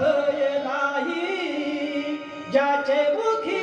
भय नाही ज्याचे मुखी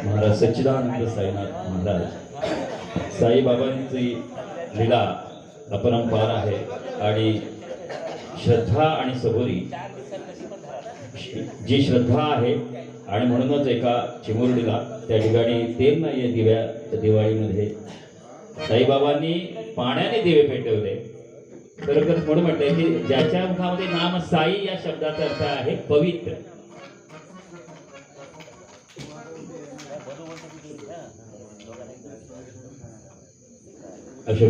महाराज सच्चिदानंद साईनाथ महाराज. साईबाबांची लीला अपरंपार आहे आणि श्रद्धा आणि सबुरी जी श्रद्धा आहे आणि म्हणूनच एका चिमुरडीला त्या ठिकाणी तेल नाहीये दिव्या दिवाळीमध्ये. साईबाबांनी पाण्याने दिवे पेटवले. खरोखर म्हणून म्हटलंय की ज्याच्या मुखामध्ये नाम साई या शब्दाचा अर्थ आहे पवित्र. আচ্ছা